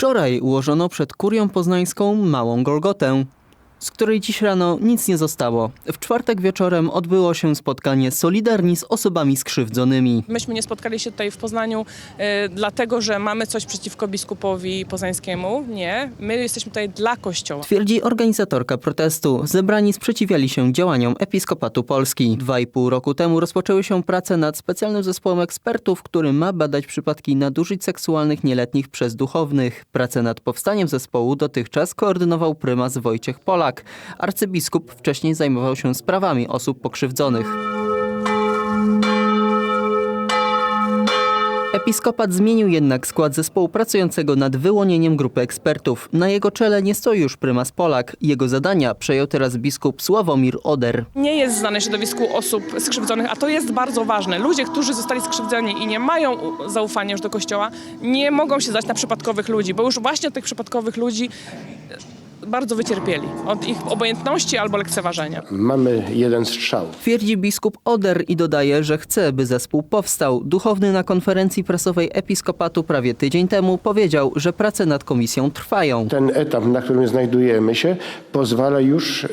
Wczoraj ułożono przed kurią poznańską małą Golgotę, z której dziś rano nic nie zostało. W czwartek wieczorem odbyło się spotkanie Solidarni z osobami skrzywdzonymi. Myśmy nie spotkali się tutaj w Poznaniu e, dlatego, że mamy coś przeciwko biskupowi poznańskiemu. Nie, my jesteśmy tutaj dla Kościoła. Twierdzi organizatorka protestu. Zebrani sprzeciwiali się działaniom Episkopatu Polski. Dwa i pół roku temu rozpoczęły się prace nad specjalnym zespołem ekspertów, który ma badać przypadki nadużyć seksualnych nieletnich przez duchownych. Pracę nad powstaniem zespołu dotychczas koordynował prymas Wojciech Polak. Arcybiskup wcześniej zajmował się sprawami osób pokrzywdzonych. Episkopat zmienił jednak skład zespołu pracującego nad wyłonieniem grupy ekspertów. Na jego czele nie stoi już prymas Polak. Jego zadania przejął teraz biskup Sławomir Oder. Nie jest znane środowisku osób skrzywdzonych, a to jest bardzo ważne. Ludzie, którzy zostali skrzywdzeni i nie mają zaufania już do Kościoła, nie mogą się zdać na przypadkowych ludzi, bo już właśnie tych przypadkowych ludzi bardzo wycierpieli. Od ich obojętności albo lekceważenia. Mamy jeden strzał. Twierdzi biskup Oder i dodaje, że chce, by zespół powstał. Duchowny na konferencji prasowej episkopatu prawie tydzień temu powiedział, że prace nad komisją trwają. Ten etap, na którym znajdujemy się, pozwala już e,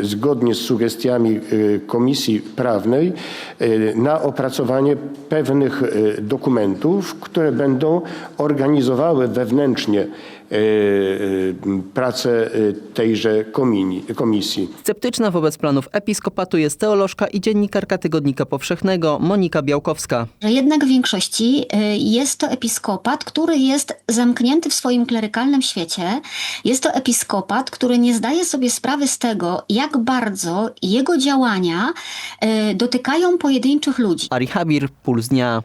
zgodnie z sugestiami e, Komisji Prawnej e, na opracowanie pewnych dokumentów, które będą organizowały wewnętrznie pracę e, tejże komisji. Sceptyczna wobec planów episkopatu jest teolożka i dziennikarka Tygodnika Powszechnego Monika Białkowska. że jednak w większości jest to episkopat, który jest zamknięty w swoim klerykalnym świecie. Jest to episkopat, który nie zdaje sobie sprawy z tego, jak bardzo jego działania dotykają pojedynczych ludzi. Ari Habir, Puls Dnia.